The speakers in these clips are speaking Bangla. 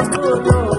Oh, oh, oh.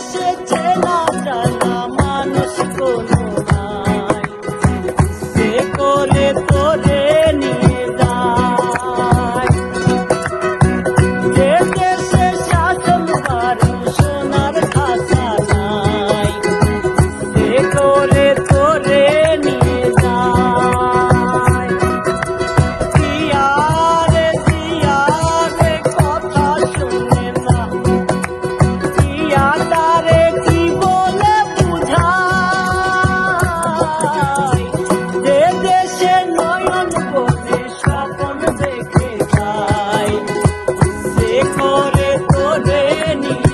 Neşe teladan করে তোরে নিয়ে